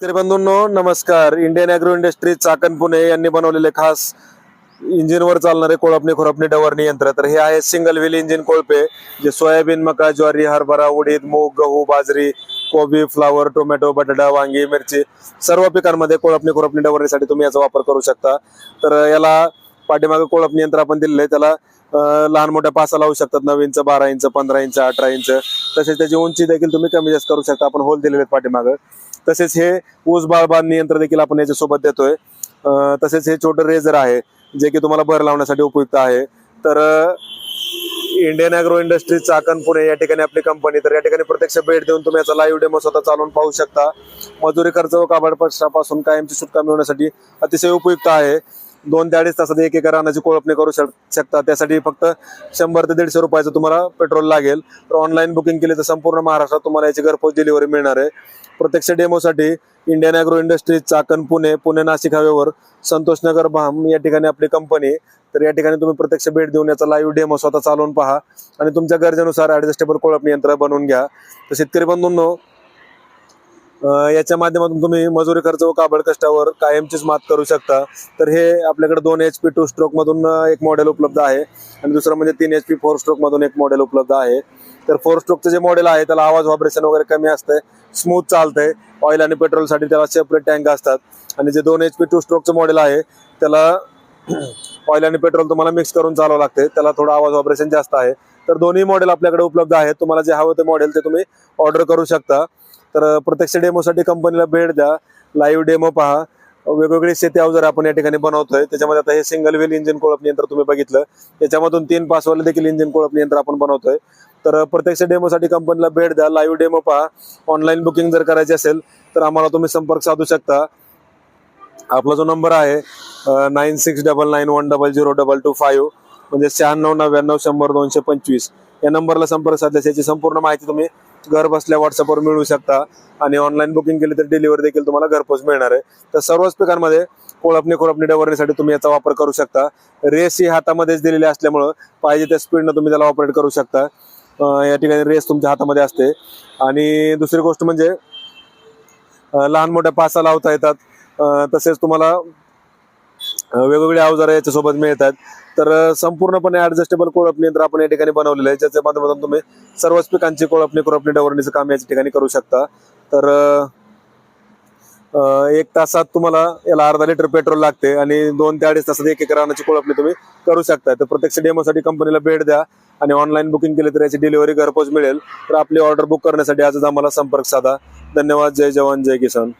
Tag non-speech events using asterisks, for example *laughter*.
शेतकरी बंधूंनो नमस्कार. Indian agro industry Chakan Pune यांनी बनवलेले खास इंजिनवर चालणारे कोळपणी खुरपणी डवरणी यंत्र. तर हे आहे सिंगल व्हील इंजिन कोळपे जे सोयाबीन मका ज्वारी हरभरा उडीद मूग गहू बाजरी कोबी फ्लावर टोमॅटो बटाटा वांगी मिरची सर्व पिकांमध्ये कोळपणी खुरपणी डवरणीसाठी तुम्ही याचा वापर करू शकता. तर याला पाठीमागे कोळपणी यंत्र आपण दिलेलं आहे. त्याला लहान मोठ्या पासा लावू शकतात. नऊ इंच बारा इंच पंधरा इंच अठरा इंच. तसेच त्याची उंची देखील तुम्ही कमी जास्त करू शकता. आपण होल दिलेले आहेत पाठीमागं. तसेच हे ऊस बाळबान यंत्र देखील आपण याच्यासोबत देतोय. तसेच हे छोटं रेझर आहे जे की तुम्हाला भर लावण्यासाठी उपयुक्त आहे. तर Indian agro industry Chakan Pune या ठिकाणी आपली कंपनी तर या ठिकाणी प्रत्यक्ष भेट देऊन तुम्ही याचा लाईव्ह डेमो स्वतः चालवून पाहू शकता. मजुरी खर्च व काबाडपक्षापासून कायमची सुटका मिळवण्यासाठी अतिशय उपयुक्त आहे. दोन ते अडीच तासात एक एका रानाची कोळपणी करू शक- शकता. त्यासाठी फक्त शंभर ते दीडशे रुपयाचं तुम्हाला पेट्रोल लागेल. तर ऑनलाईन बुकिंग केली तर संपूर्ण महाराष्ट्रात तुम्हाला याची घरपोच डिलिव्हरी मिळणार आहे. प्रत्यक्ष डेमोसाठी Indian agro industries Chakan Pune Pune Nashik however Santosh Nagar भाम या ठिकाणी आपली कंपनी तर या ठिकाणी तुम्ही प्रत्यक्ष भेट देऊन याचा लाईव्ह डेमो स्वतः चालवून पहा. आणि तुमच्या गरजेनुसार ऍडजस्टेबल कोळपणी यंत्र बनवून घ्या. तर शेतकरी बंधूंनो याच्या माध्यमातून तुम्ही मजुरी खर्च व काबड कष्टावर कायमचीच मात करू शकता. तर हे आपल्याकडे दोन एच पी टू स्ट्रोक मधून एक मॉडेल उपलब्ध आहे. आणि दुसरं म्हणजे तीन एच पी फोर स्ट्रोक मधून एक मॉडेल उपलब्ध आहे. तर फोर स्ट्रोकचं जे मॉडेल आहे त्याला आवाज व्हायब्रेशन वगैरे कमी असतंय स्मूथ चालतंय. ऑइल आणि पेट्रोलसाठी त्याला सेपरेट टँक असतात. आणि जे दोन एच पी टू स्ट्रोकचं मॉडेल आहे त्याला *clears throat* ऑइल आणि पेट्रोल तुम्हाला मिक्स करून चालवं लागते त्याला थोडं आवाज ऑपरेशन जास्त आहे. तर दोन्ही मॉडेल आपल्याकडे उपलब्ध आहेत. तुम्हाला जे हवं ते मॉडेल ते तुम्ही ऑर्डर करू शकता. तर प्रत्यक्ष डेमोसाठी कंपनीला भेट द्या. लाईव्ह डेमो पहा. वेगवेगळी शेती अवजार आपण या ठिकाणी बनवतोय. त्याच्यामध्ये आता हे सिंगल व्हील इंजिन कोळपणी यंत्र तुम्ही बघितलं. त्याच्यामधून तीन पासवाले देखील इंजिन कोळपणी यंत्र आपण बनवतोय. तर प्रत्यक्ष डेमोसाठी कंपनीला भेट द्या. लाईव्ह डेमो पहा. ऑनलाईन बुकिंग जर करायची असेल तर आम्हाला तुम्ही संपर्क साधू शकता. आपला जो नंबर आहे nine six double nine one double zero double two five म्हणजे शहाण्णव नव्याण्णव शंभर दोनशे पंचवीस. या नंबरला संपर्क साधल्यास याची संपूर्ण माहिती तुम्ही घर बसल्या व्हॉट्सअपवर मिळू शकता. आणि ऑनलाईन बुकिंग केली तर डिलिव्हरी देखील तुम्हाला घरपोच मिळणार आहे. तर सर्वच पिकांमध्ये कोळपणी खोळपणी डवरण्यासाठी तुम्ही याचा वापर करू शकता. रेस ही हातामध्येच दिलेली असल्यामुळं पाहिजे त्या स्पीडनं तुम्ही त्याला ऑपरेट करू शकता. या ठिकाणी रेस तुमच्या हातामध्ये असते. आणि दुसरी गोष्ट म्हणजे लहान मोठ्या पासा लावता येतात. तसेच तुम्हाला वेगवेगळे अवजार याच्यासोबत मिळतात. तर संपूर्णपणे ऍडजस्टेबल कोळपणी यंत्र आपण या ठिकाणी बनवलेलं आहे. ज्याच्या माध्यमातून तुम्ही सर्वच पिकांची कोळपणी कोळपणी डवरणीचं काम याच्या ठिकाणी करू शकता. तर एक तासात तुम्हाला याला अर्धा लिटर पेट्रोल लागते आणि दोन ते अडीच तासात एक एक रानाची कोळपणी तुम्ही करू शकता. तर प्रत्यक्ष डेमोसाठी कंपनीला भेट द्या आणि ऑनलाईन बुकिंग केली तर याची डिलिव्हरी घरपोच मिळेल. तर आपली ऑर्डर बुक करण्यासाठी आजच आम्हाला संपर्क साधा. धन्यवाद. जय जवान. जय किसान.